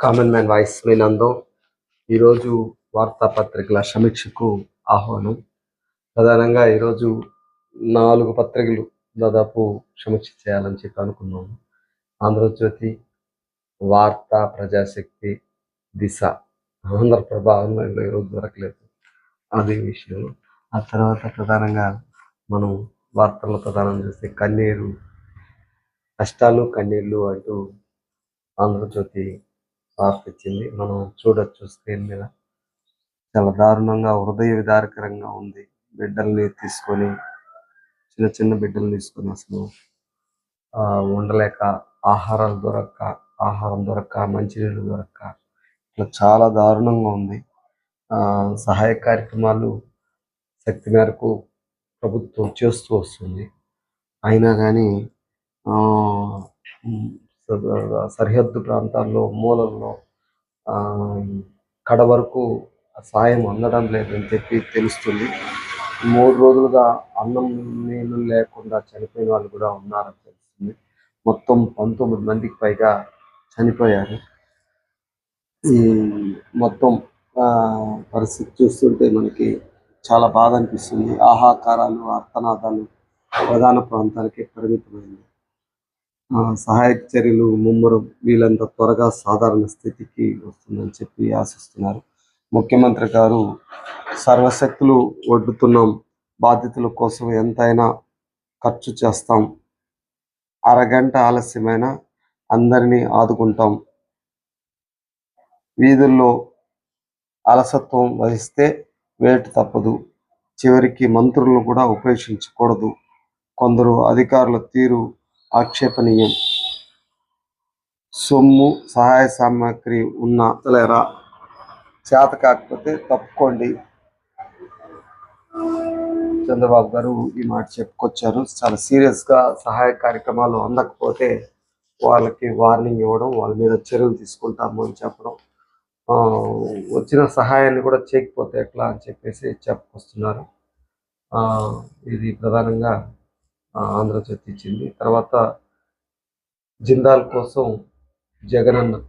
Common man voice వినందం ఈరోజు వార్తాపత్రికల సమీక్షకు ఆహ్వానం. ప్రధానంగా ఈరోజు నాలుగు పత్రికలు దాదాపు సమీక్ష చేయాలని చెప్పి అనుకున్నాము ఆంధ్రజ్యోతి వార్త ప్రజాశక్తి దిశ. ఆంధ్రప్రభ ఆన్లైన్లో ఈరోజు దొరకలేదు. అదే విషయం. ఆ తర్వాత ప్రధానంగా మనం వార్తల్లో ప్రధానం చేస్తే కన్నీరు కష్టాలు కన్నీళ్ళు అంటూ ఆంధ్రజ్యోతి వార్త ఇచ్చింది మనం చూడొచ్చు స్క్రీన్ మీద. చాలా దారుణంగా హృదయ విదారకరంగా ఉంది. బిడ్డల్ని తీసుకొని చిన్న చిన్న బిడ్డలు తీసుకొని అసలు ఆ, ఉండలేక ఆహారాలు దొరక్క ఆహారం దొరక్క మంచినీళ్ళు దొరక్క. ఇట్లా చాలా దారుణంగా ఉంది. ఆ, సహాయ కార్యక్రమాలు శక్తి మేరకు ప్రభుత్వం చేస్తూ వస్తుంది. అయినా కానీ ఆ, సరిహద్దు ప్రాంతాల్లో మూలల్లో ఆ, కడ వరకు సాయం అందడం లేదని చెప్పి తెలుస్తుంది. మూడు రోజులుగా అన్నం నీళ్ళు లేకుండా చనిపోయిన వాళ్ళు కూడా ఉన్నారని తెలుస్తుంది. మొత్తం పంతొమ్మిది మందికి పైగా చనిపోయారు. ఈ మొత్తం ఆ, పరిస్థితి చూస్తుంటే మనకి చాలా బాధ అనిపిస్తుంది. ఆహాకారాలు అర్థనాదాలు ప్రధాన ప్రాంతాలకే పరిమితమైంది సహాయక చర్యలు ముమ్మరం వీళ్ళంత త్వరగా సాధారణ స్థితికి వస్తుందని చెప్పి ఆశిస్తున్నారు. ముఖ్యమంత్రి గారు సర్వశక్తులు ఒడ్డుతున్నాం బాధితుల కోసం ఎంతైనా ఖర్చు చేస్తాం అరగంట ఆలస్యమైన అందరినీ ఆదుకుంటాం. వీధుల్లో అలసత్వం వహిస్తే వేటు తప్పదు. చివరికి మంత్రులను కూడా ఉపేక్షించకూడదు. కొందరు అధికారుల తీరు ఆక్షేపణీయం. సొమ్ము సహాయ సామాగ్రి ఉన్న లేరా చేత కాకపోతే తప్పుకోండి. చంద్రబాబు గారు ఈ మాట చెప్పుకొచ్చారు. చాలా సీరియస్గా సహాయ కార్యక్రమాలు అందకపోతే వాళ్ళకి వార్నింగ్ ఇవ్వడం వాళ్ళ మీద చర్యలు తీసుకుంటాము అని చెప్పడం. ఆ, వచ్చిన సహాయాన్ని కూడా చేయకపోతే ఎట్లా అని చెప్పేసి చెప్పుకొస్తున్నారు ఆ, ఇది ప్రధానంగా ఆంధ్ర ఇచ్చింది. తర్వాత జిందాల్ కోసం జగనన్న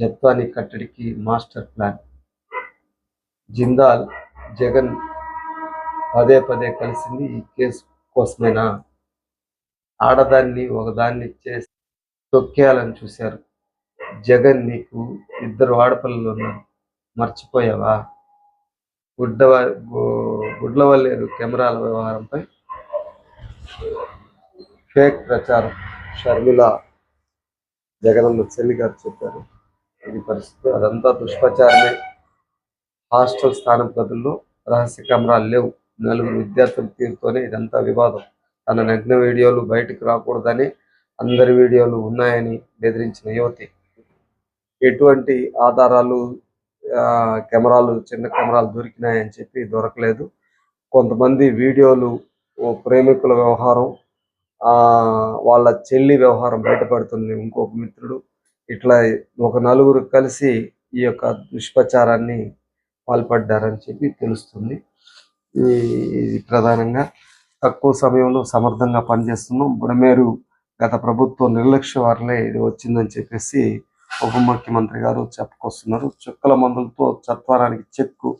జత్వాని కట్టడికి మాస్టర్ ప్లాన్. జిందాల్ జగన్ పదే పదే కలిసింది ఈ కేసు కోసమేనా? ఆడదాన్ని ఒకదాన్ని చేసి తొక్కేయాలని చూశారు. జగన్ నీకు ఇద్దరు ఆడపిల్లలు ఉన్నారు. మర్చిపోయావా? గుడ్డ గుడ్లవల్లేరు కెమెరాల వ్యవహారంపై ఫేక్ ప్రచారం. షర్మిల జగనన్న చెల్లి గారు చెప్పారు. ఇది పరిస్థితి. అదంతా దుష్ప్రచారమే. హాస్టల్ స్థానం గదుల్లో రహస్య కెమెరాలు లేవు. నలుగురు విద్యార్థుల తీరుతోనే ఇదంతా వివాదం. తన నగ్న వీడియోలు బయటకు రాకూడదని అందరి వీడియోలు ఉన్నాయని బెదిరించిన యువతి. ఎటువంటి ఆధారాలు ఆ, కెమెరాలు చిన్న కెమెరాలు దొరికినాయని చెప్పి దొరకలేదు. కొంతమంది వీడియోలు ప్రేమికుల వ్యవహారం ఆ వాళ్ళ చెల్లి వ్యవహారం బయటపడుతుంది ఇంకొక మిత్రుడు. ఇట్లా ఒక నలుగురు కలిసి ఈ యొక్క దుష్ప్రచారాన్ని పాల్పడ్డారని చెప్పి తెలుస్తుంది. ఈ ఇది ప్రధానంగా తక్కువ సమయంలో సమర్థంగా పనిచేస్తున్నాం. బుడమేరు గత ప్రభుత్వం నిర్లక్ష్య వరలే ఇది వచ్చిందని చెప్పేసి ఉప ముఖ్యమంత్రి గారు చెప్పుకొస్తున్నారు. చుక్కల మందులతో చత్వారానికి చెక్కు.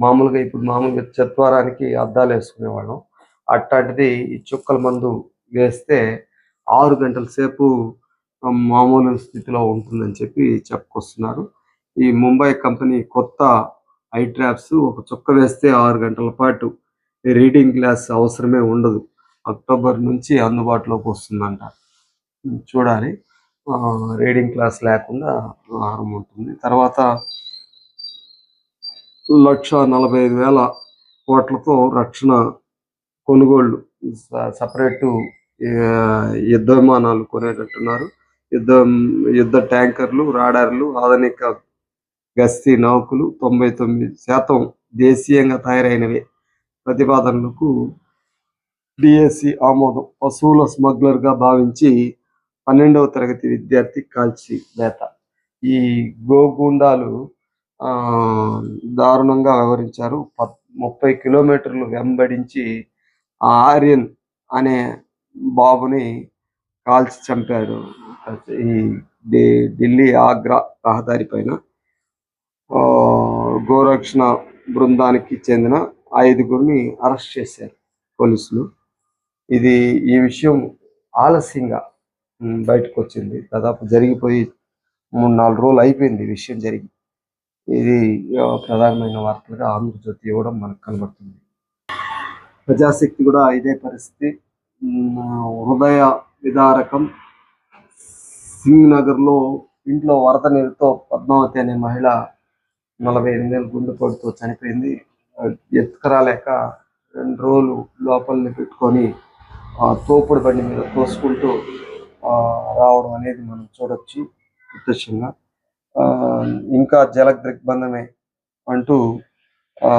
మామూలుగా ఇప్పుడు మామూలుగా చత్వారానికి అద్దాలు వేసుకునేవాళ్ళం. అట్లాంటిది ఈ చుక్కల మందు వేస్తే ఆరు గంటల సేపు మామూలు స్థితిలో ఉంటుందని చెప్పి చెప్పుకొస్తున్నారు. ఈ ముంబై కంపెనీ కొత్త ఐ ట్రాప్స్ ఒక చుక్క వేస్తే ఆరు గంటల పాటు రీడింగ్ గ్లాస్ అవసరమే ఉండదు. అక్టోబర్ నుంచి అందుబాటులోకి వస్తుందంట. చూడాలి. ఆ, రీడింగ్ క్లాస్ లేకుండా ఆహారం ఉంటుంది. తర్వాత లక్ష నలభై ఐదు వేల కోట్లతో రక్షణ కొనుగోళ్ళు సపరేట్ సపరేటు యుద్ధ విమానాలు కొనేటట్టున్నారు. యుద్ధ యుద్ధ ట్యాంకర్లు రాడార్లు ఆధునిక గస్తీ నౌకలు తొంభై తొమ్మిది శాతం దేశీయంగా తయారైనవే. ప్రతిపాదనలకు డిఎస్సి ఆమోదం. పశువుల స్మగ్లర్గా భావించి పన్నెండవ తరగతి విద్యార్థి కాల్చి వేత ఈ గోగుండాలు ఆ దారుణంగా వ్యవహరించారు. ముప్పై కిలోమీటర్లు వెంబడించి ఆ ఆర్యన్ అనే బాబుని కాల్చి చంపారు. ఈ ఢిల్లీ ఆగ్రా రహదారి పైన. ఆ, గోరక్షణ బృందానికి చెందిన ఐదుగురిని అరెస్ట్ చేశారు పోలీసులు. ఇది ఈ విషయం ఆలస్యంగా బయటకు వచ్చింది దాదాపు జరిగిపోయి మూడు నాలుగు రోజులు అయిపోయింది ఈ విషయం జరిగి. ఇది ప్రధానమైన వార్తలుగా ఆంధ్రజ్యోతి ఇవ్వడం మనకు కనబడుతుంది. ప్రజాశక్తి కూడా ఇదే పరిస్థితి. హృదయ విదారకం సింగ్ నగర్లో ఇంట్లో వరద నీరుతో పద్మావతి అనే మహిళ నలభై ఎనిమిది గుండెపోటుతో చనిపోయింది. ఆ, ఎత్తుకరాలేక రెండు రోజులు లోపలిని పెట్టుకొని తోపుడు బండి మీద తోసుకుంటూ రావడం అనేది మనం చూడొచ్చు ప్రత్యక్షంగా ఆ, ఇంకా జల దిగ్బంధమే అంటూ ఆ,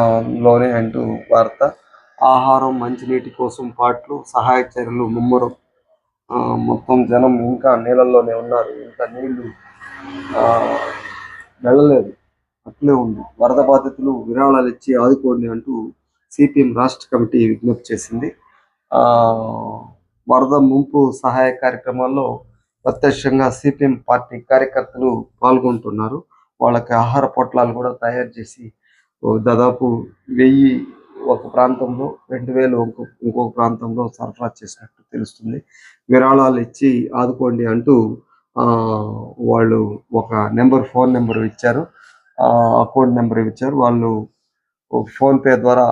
లోనే అంటూ వార్త. ఆహారం మంచినీటి కోసం పాటలు సహాయ చర్యలు ముమ్మరం. ఆ, మొత్తం జనం ఇంకా నీళ్ళల్లోనే ఉన్నారు. ఇంకా నీళ్ళు ఆ, వెళ్ళలేదు. అట్లే ఉంది. వరద బాధితులు విరాళాలు ఇచ్చి ఆదుకోండి అంటూ సిపిఎం రాష్ట్ర కమిటీ విజ్ఞప్తి చేసింది. ఆ వరద ముంపు సహాయ కార్యక్రమాల్లో ప్రత్యక్షంగా సిపిఎం పార్టీ కార్యకర్తలు పాల్గొంటున్నారు. వాళ్ళకి ఆహార పొట్లాలు కూడా తయారు చేసి దాదాపు వెయ్యి ఒక ప్రాంతంలో రెండు వేలు ఇంకో ఇంకొక ప్రాంతంలో సరఫరా చేసినట్టు తెలుస్తుంది. విరాళాలు ఇచ్చి ఆదుకోండి అంటూ వాళ్ళు ఒక నెంబర్ ఫోన్ నెంబర్ ఇచ్చారు. అకౌంట్ నెంబర్ ఇచ్చారు. వాళ్ళు ఫోన్పే ద్వారా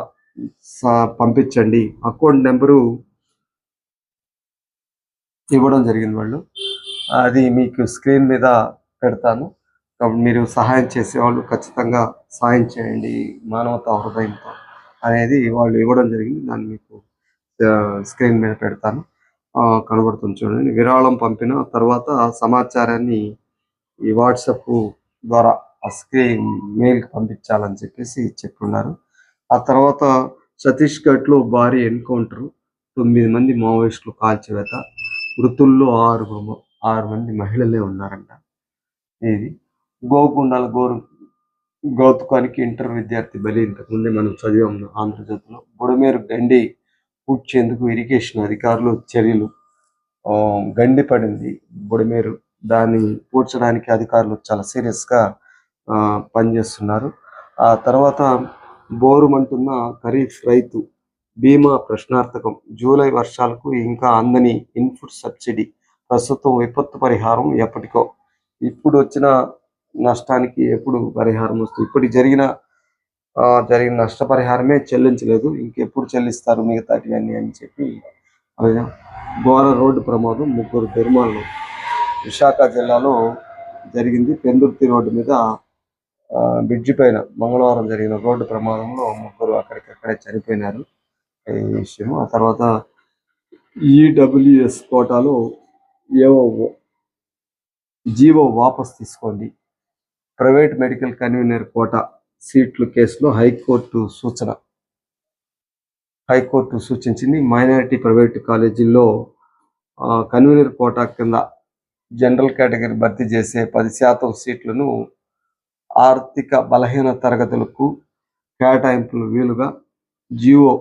పంపించండి. అకౌంట్ నెంబరు ఇవ్వడం జరిగింది వాళ్ళు. అది మీకు స్క్రీన్ మీద పెడతాను. కాబట్టి మీరు సహాయం చేసే వాళ్ళు ఖచ్చితంగా సహాయం చేయండి. మానవతా హృదయంతో. అనేది వాళ్ళు ఇవ్వడం జరిగింది. దాన్ని మీకు స్క్రీన్ మీద పెడతాను. ఆ, కనబడుతుంది చూడండి. విరాళం పంపిన తర్వాత ఆ సమాచారాన్ని ఈ వాట్సాప్ ద్వారా ఆ స్క్రీన్ మెయిల్ పంపించాలని చెప్పేసి చెప్పున్నారు. ఆ తర్వాత ఛత్తీస్గఢ్లో భారీ ఎన్కౌంటర్ తొమ్మిది మంది మావోయిస్టులు కాల్చివేత మృతుల్లో ఆరు ఆరు మంది మహిళలే ఉన్నారంట. ఇది గోకుండాల గోరు గౌతుకానికి ఇంటర్ విద్యార్థి బలి ఇంతకుముందే మనం చదివాం ఆంధ్రజ్యోతిలో. బుడమేరు గండి పూడ్చేందుకు ఇరిగేషన్ అధికారులు చర్యలు గండి పడింది బుడమేరు. దాన్ని పూడ్చడానికి అధికారులు చాలా సీరియస్గా పనిచేస్తున్నారు. ఆ తర్వాత బోరుమంటున్న ఖరీఫ్ రైతు బీమా ప్రశ్నార్థకం. జూలై వర్షాలకు ఇంకా అందని ఇన్పుట్ సబ్సిడీ ప్రస్తుతం విపత్తు పరిహారం ఎప్పటికో. ఇప్పుడు వచ్చిన నష్టానికి ఎప్పుడు పరిహారం వస్తుంది? ఇప్పటికి జరిగిన ఆ, జరిగిన నష్టపరిహారమే చెల్లించలేదు. ఇంకెప్పుడు చెల్లిస్తారు మిగతాటివన్నీ అని చెప్పి అలాగే ఘోర రోడ్డు ప్రమాదం ముగ్గురు దుర్మరణం విశాఖ జిల్లాలో జరిగింది. పెందుర్తి రోడ్డు మీద బ్రిడ్జి పైన మంగళవారం జరిగిన రోడ్డు ప్రమాదంలో ముగ్గురు అక్కడికక్కడే చనిపోయినారు. ఈ విషయం ఆ తర్వాత ఈడబ్ల్యూఎస్ కోటాలో ఏవో జీవో వాపస్ తీసుకోండి. ప్రైవేట్ మెడికల్ కన్వీనర్ కోటా సీట్లు కేసులో హైకోర్టు సూచన. హైకోర్టు సూచించింది మైనారిటీ ప్రైవేట్ కాలేజీల్లో కన్వీనర్ కోటా కింద జనరల్ కేటగిరీ భర్తీ చేసే పది శాతం సీట్లను ఆర్థిక బలహీన తరగతులకు కేటాయింపులు వీలుగా జియో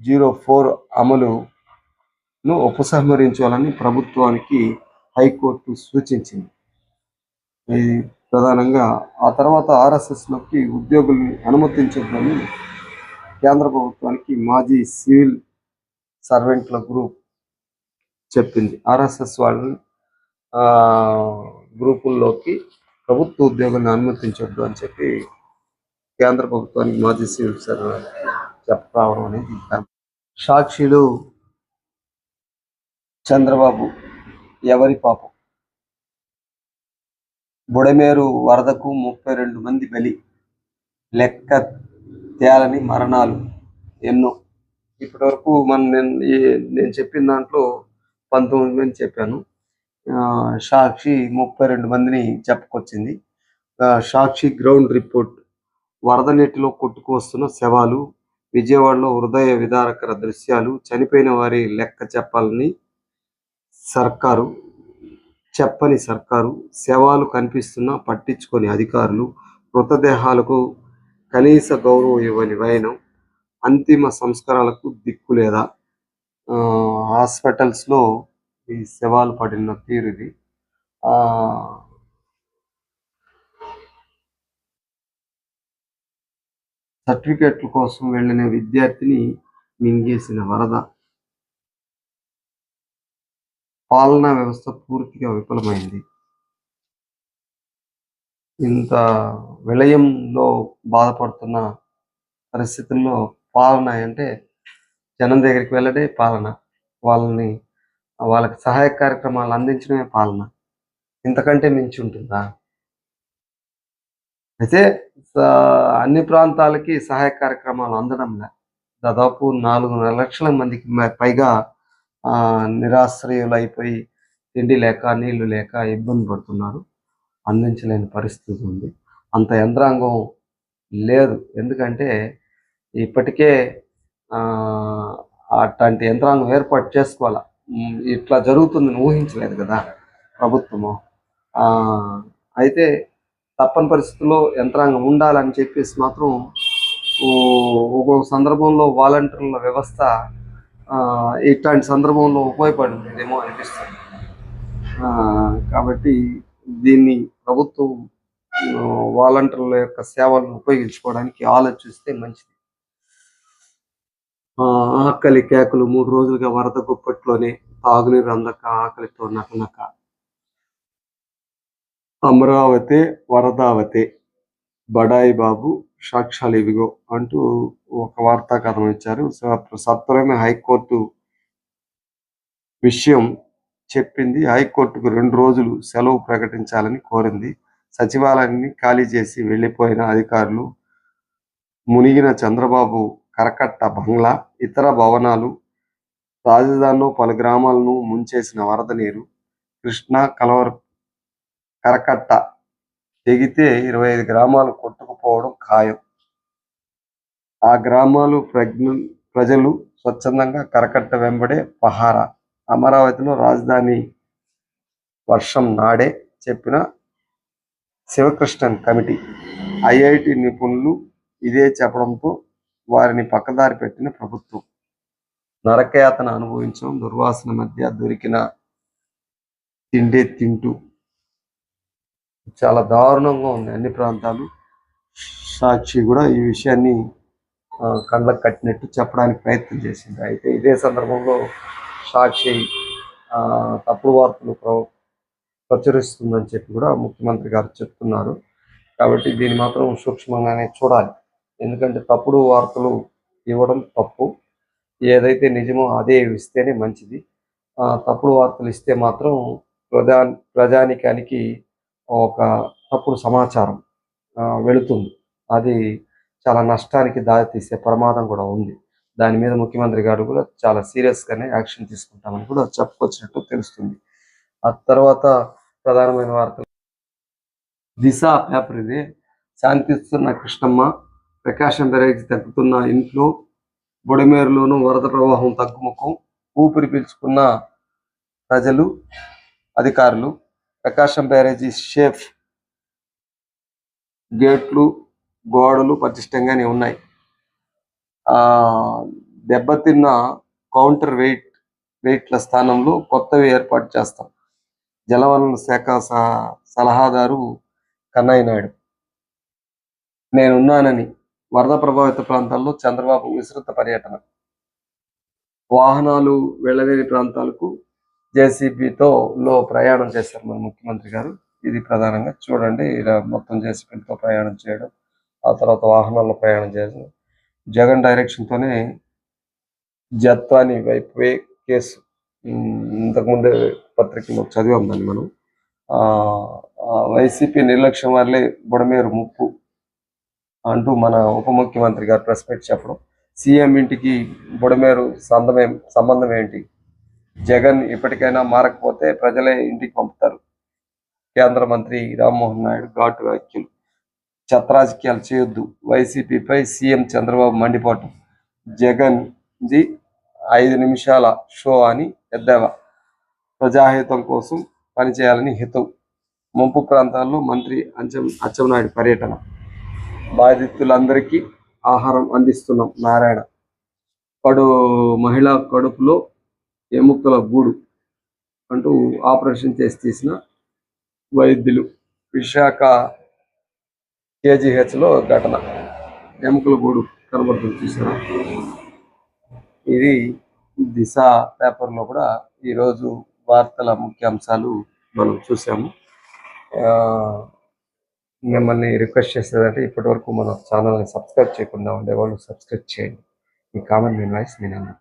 జీరో ఫోర్ అమలును ఉపసంహరించాలని ప్రభుత్వానికి హైకోర్టు సూచించింది. ప్రధానంగా ఆ తర్వాత ఆర్ఎస్ఎస్లోకి ఉద్యోగుల్ని అనుమతించొద్దని కేంద్ర ప్రభుత్వానికి మాజీ సివిల్ సర్వెంట్ల గ్రూప్ చెప్పింది. ఆర్ఎస్ఎస్ వాళ్ళని ఆ, గ్రూపుల్లోకి ప్రభుత్వ ఉద్యోగాన్ని అనుమతించొద్దు అని చెప్పి కేంద్ర ప్రభుత్వానికి మాజీ సివిల్ సర్వెంట్ చెప్పరావడం అనేది సాక్షిలు చంద్రబాబు ఎవరి పాపం? బుడమేరు వరదకు ముప్పై రెండు మంది బలి లెక్క తేలని మరణాలు ఎన్నో. ఇప్పటి వరకు మన నేను నేను చెప్పిన దాంట్లో పంతొమ్మిది మంది చెప్పాను. ఆ, సాక్షి ముప్పై రెండు మందిని చెప్పుకొచ్చింది. Sakshi ground report. వరద నీటిలో కొట్టుకొస్తున్న శవాలు విజయవాడలో హృదయ విదారకర దృశ్యాలు చనిపోయిన వారి లెక్క చెప్పాలని సర్కారు చెప్పని సర్కారు శవాలు కనిపిస్తున్నా పట్టించుకొని అధికారులు మృతదేహాలకు కనీస గౌరవం ఇవ్వని వైనం అంతిమ సంస్కారాలకు దిక్కు లేదా ఆ, హాస్పిటల్స్లో ఈ శవాలు పడిన తీరు ఇది. ఆ, సర్టిఫికెట్ల కోసం వెళ్ళిన విద్యార్థిని మింగేసిన వరద. పాలనా వ్యవస్థ పూర్తిగా విఫలమైంది. ఇంత విలయంలో బాధపడుతున్న పరిస్థితుల్లో పాలన అంటే జనం దగ్గరికి వెళ్ళడే పాలన. వాళ్ళని వాళ్ళకి సహాయ కార్యక్రమాలు అందించడమే పాలన. ఇంతకంటే మించి ఉంటుందా? అయితే అన్ని ప్రాంతాలకి సహాయ కార్యక్రమాలు అందడంలే. దాదాపు నాలుగు లక్షల మందికి పైగా నిరాశ్రయులైపోయి తిండి లేక నీళ్ళు లేక ఇబ్బంది పడుతున్నారు. అందించలేని పరిస్థితి ఉంది. అంత యంత్రాంగం లేదు. ఎందుకంటే ఇప్పటికే అట్లాంటి యంత్రాంగం ఏర్పాటు చేసుకోవాలా? ఇట్లా జరుగుతుందని ఊహించలేదు కదా ప్రభుత్వము. అయితే తప్పని పరిస్థితుల్లో యంత్రాంగం ఉండాలని చెప్పేసి మాత్రం ఒక్కొక్క సందర్భంలో వాలంటీర్ల వ్యవస్థ ఇట్లాంటి సందర్భంలో ఉపయోగపడిందేమో అనిపిస్తుంది. కాబట్టి దీన్ని ప్రభుత్వం వాలంటీర్ల యొక్క సేవలను ఉపయోగించుకోవడానికి ఆలోచిస్తే మంచిది. ఆకలి కేకలు మూడు రోజులుగా వరద గుప్పట్లోనే తాగునీరు అందక ఆకలితో నకనక. అమరావతి వరదావతి బడాయి బాబు సాక్ష్యాలు ఇవిగో అంటూ ఒక వార్తా కథనం ఇచ్చారు. సో సత్వరమే హైకోర్టు విషయం చెప్పింది. హైకోర్టుకు రెండు రోజులు సెలవు ప్రకటించాలని కోరింది. సచివాలయాన్ని ఖాళీ చేసి వెళ్ళిపోయిన అధికారులు మునిగిన చంద్రబాబు కరకట్ట బంగ్లా ఇతర భవనాలు రాజధానిలో పలు గ్రామాలను ముంచేసిన వరద నీరు కృష్ణా కలవర కరకట్ట తెగితే ఇరవై ఐదు గ్రామాలు కొట్టుకుపోవడం ఖాయం. ఆ గ్రామాలు ప్రజ్ఞ ప్రజలు స్వచ్ఛందంగా కరకట్ట వెంబడే పహారా. అమరావతిలో రాజధాని వర్షం నాడే చెప్పిన శివకృష్ణన్ కమిటీ. ఐఐటి నిపుణులు ఇదే చెప్పడంతో వారిని పక్కదారి పెట్టిన ప్రభుత్వం. నరకయాతన అనుభవించడం దుర్వాసన మధ్య దొరికిన తిండే తింటూ చాలా దారుణంగా ఉంది అన్ని ప్రాంతాలు. సాక్షి కూడా ఈ విషయాన్ని కళ్ళకు కట్టినట్టు చెప్పడానికి ప్రయత్నం చేసింది. అయితే ఇదే సందర్భంలో సాక్షి తప్పుడు వార్తలు ప్ర- ప్రచురిస్తుందని చెప్పి కూడా ముఖ్యమంత్రి గారు చెప్తున్నారు. కాబట్టి దీన్ని మాత్రం సూక్ష్మంగానే చూడాలి. ఎందుకంటే తప్పుడు వార్తలు ఇవ్వడం తప్పు. ఏదైతే నిజమో అదే ఇస్తేనే మంచిది. తప్పుడు వార్తలు ఇస్తే మాత్రం ప్రజా ప్రజానికానికి ఒక తప్పుడు సమాచారం వెళుతుంది. అది చాలా నష్టానికి దారితీసే ప్రమాదం కూడా ఉంది. దాని మీద ముఖ్యమంత్రి గారు కూడా చాలా సీరియస్గానే యాక్షన్ తీసుకుంటామని కూడా చెప్పుకొచ్చినట్టు తెలుస్తుంది. ఆ తర్వాత ప్రధానమైన వార్తలు. దిశ పేపర్ ఇది. శాంతిస్తున్న కృష్ణమ్మ ప్రకాశం బ్యారేజ్ తగ్గుతున్న ఇంట్లో బుడమేరులోను వరద ప్రవాహం తగ్గుముఖం. ఊపిరి పీల్చుకున్న ప్రజలు అధికారులు ప్రకాశం బ్యారేజీ షేఫ్ గేట్లు గోడలు పటిష్టంగానే ఉన్నాయి. దెబ్బతిన్న కౌంటర్ వెయిట్ వెయిట్ల స్థానంలో కొత్తవి ఏర్పాటు చేస్తాం. జలవనరుల శాఖ సలహాదారు కన్నయ్య నాయుడు. నేనున్నానని వరద ప్రభావిత ప్రాంతాల్లో చంద్రబాబు విస్తృత పర్యటన. వాహనాలు వెళ్ళలేని ప్రాంతాలకు జేసీబీతో లో ప్రయాణం చేశారు మన ముఖ్యమంత్రి గారు. ఇది ప్రధానంగా చూడండి ఇలా మొత్తం జేసీబీలతో ప్రయాణం చేయడం ఆ తర్వాత వాహనాల్లో ప్రయాణం చేయడం. జగన్ డైరెక్షన్తోనే జత్వాని వైపు కేసు. ఇంతకుముందే పత్రికలో చదివాం దాన్ని మనం. ఆ వైసీపీ నిర్లక్ష్యం వల్లే బుడమేరు ముప్పు అంటూ మన ఉప ముఖ్యమంత్రి గారు ప్రెస్ మీట్ చెప్పడం. సీఎం ఇంటికి బుడమేరు సంబంధం సంబంధం ఏంటి? జగన్ ఇప్పటికైనా మారకపోతే ప్రజలే ఇంటికి పంపుతారు. కేంద్ర మంత్రి రామ్మోహన్ నాయుడు ఘాటు వ్యాఖ్యలు చెత్త రాజకీయాలు చేయొద్దు. వైసీపీపై సీఎం చంద్రబాబు మండిపాటు జగన్ ది ఐదు నిమిషాల షో అని ఎద్దావా. ప్రజాహితం కోసం పనిచేయాలని హితం ముంపు ప్రాంతాల్లో మంత్రి అంచం అచ్చెన్నాయుడు పర్యటన. బాధితులందరికీ ఆహారం అందిస్తున్నాం. నారాయణ. కడు మహిళా కడుపులో ఎముకల గూడు అంటూ ఆపరేషన్ చేసి తీసిన వైద్యులు విశాఖ కేజీహెచ్లో ఘటన. ఎముకల గూడు కనబడుతుంది చూసారా? ఇది దిశ పేపర్లో కూడా ఈరోజు వార్తల ముఖ్యాంశాలు మనం చూసాము. ఆ, మిమ్మల్ని రిక్వెస్ట్ చేసేదంటే ఇప్పటి వరకు మన ఛానల్ని సబ్స్క్రైబ్ చేయకుండా ఉండేవాళ్ళు సబ్స్క్రైబ్ చేయండి. ఈ కామన్ మీ వాయిస్ మీ